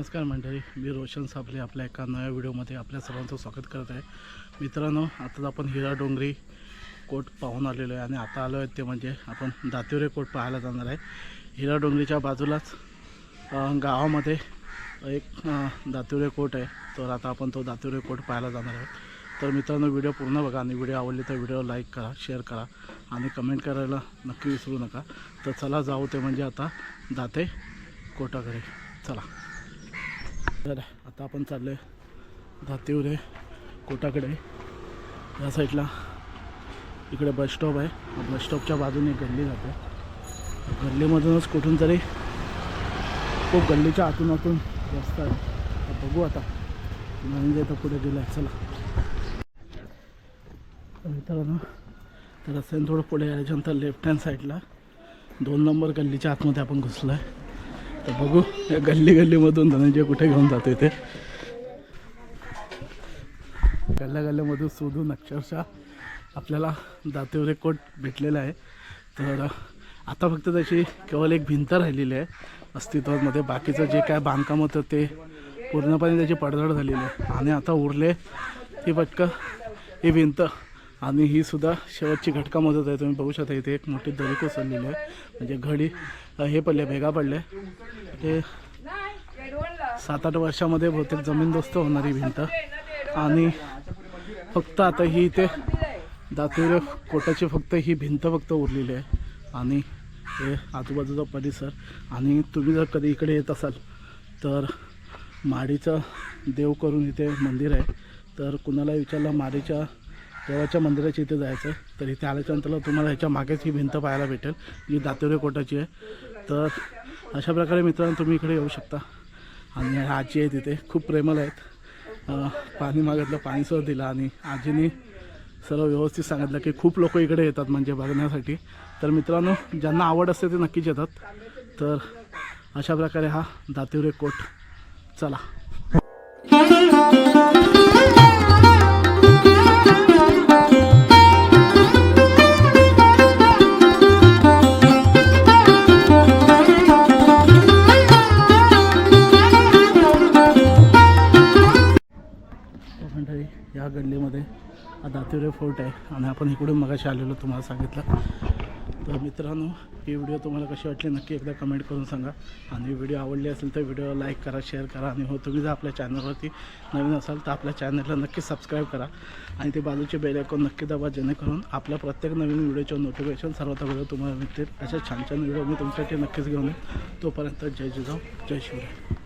नमस्कार मंडळी मी रोशन साबले आपल्या एका नव्या व्हिडिओमध्ये आपल्या सर्वांचं स्वागत करत आहे. मित्रांनो आता आपण हिरा डोंगरी कोट पाहून आलेलो आहे आणि आता आलो आहे ते म्हणजे आपण दातिवरे कोट पाहायला जाणार आहे. हिरा डोंगरीच्या बाजूलाच गावामध्ये एक दातिवरे कोट आहे. तर आता आपण तो दातिवरे कोट पाहायला जाणार आहोत तर मित्रांनो व्हिडिओ पूर्ण बघा आणि व्हिडिओ आवडली तर व्हिडिओ लाईक करा शेअर करा आणि कमेंट करायला नक्की विसरू नका. तर चला जाऊ ते म्हणजे आता दाते कोटाकडे. चला. तर आता आपण चाललो आहे धातिवरे कोटाकडे. या साईडला इकडे बस स्टॉप आहे. बस स्टॉपच्या बाजूने एक गल्ली जाते. गल्लीमधूनच कुठून तरी खूप गल्लीच्या आतून आतून रस्ता आहे. बघू आता. म्हणजे तर पुढे गेलं आहे चला. तर मित्रांनो तर रस्त्याने थोडं पुढे यायच्यानंतर लेफ्ट हँड साईडला दोन नंबर गल्लीच्या आतमध्ये आपण घुसलो आहे तर बघू या गल्ली गल्लीमधून धनंजय कुठे घेऊन जातो इथे. गल्ल्या गल्ल्यामधून शोधून अक्षरशः आपल्याला दातेवरे कोट भेटलेला आहे. तर आता फक्त त्याची केवळ एक भिंत राहिलेली आहे अस्तित्वामध्ये. बाकीचं जे काय बांधकाम होतं ते पूर्णपणे त्याची पडझड झालेली आहे. आणि आता उरले ही पटकं ही भिंत आणि ही सुद्धा शेवटची घटका मदत आहे. तुम्ही बघू शकता इथे एक मोठी दरी कोसळलेली आहे. म्हणजे घडी हे पडले भेगा पडले ते सात आठ वर्षामध्ये बहुतेक जमीनदोस्त होणारी भिंत. आणि फक्त आता ही इथे दातेर कोटाची फक्त ही भिंत फक्त उरलेली आहे. आणि हे आजूबाजूचा परिसर. आणि तुम्ही जर कधी इकडे येत असाल तर माडीचं देव करून इथे मंदिर आहे. तर कुणाला विचारलं माडीच्या देवाच्या मंदिराच्या इथे जायचं आहे तर इथे आल्याच्यानंतर तुम्हाला ह्याच्या मागेच ही भिंत पाहायला भेटेल. जी दातेवरे कोटाची आहे. तर अशा प्रकारे मित्रांनो तुम्ही इकडे येऊ शकता. आणि आजी आहे तिथे खूप प्रेमळ आहेत. पाणी मागितलं पाणीसुद्धा दिलं आणि आजीने सर्व व्यवस्थित सांगितलं की खूप लोक इकडे येतात म्हणजे बघण्यासाठी. तर मित्रांनो ज्यांना आवड असते ते नक्कीच येतात. तर अशा प्रकारे हा दातिवरे कोट चला. या गल्लीमध्ये हा दातिवरे फोर्ट आहे आणि आपण इकडून मगाशी आलेलो तुम्हाला सांगितलं. तर मित्रांनो ही व्हिडिओ तुम्हाला कशी वाटली नक्की एकदा कमेंट करून सांगा. आणि व्हिडिओ आवडली असेल तर व्हिडिओ लाईक करा शेअर करा. आणि हो तुम्ही जर आपल्या चॅनलवरती नवीन असाल तर आपल्या चॅनलला नक्की सबस्क्राईब करा. आणि ते बाजूचे बेल आयकॉन नक्की दाबा जेणेकरून आपल्या प्रत्येक नवीन व्हिडिओचे नोटिफिकेशन सर्वात अगोदर तुम्हाला मिळतील अशा छान छान व्हिडिओ मी तुमच्यासाठी नक्कीच घेऊन येईन. तोपर्यंत जय जिजाऊ जय शिवराय.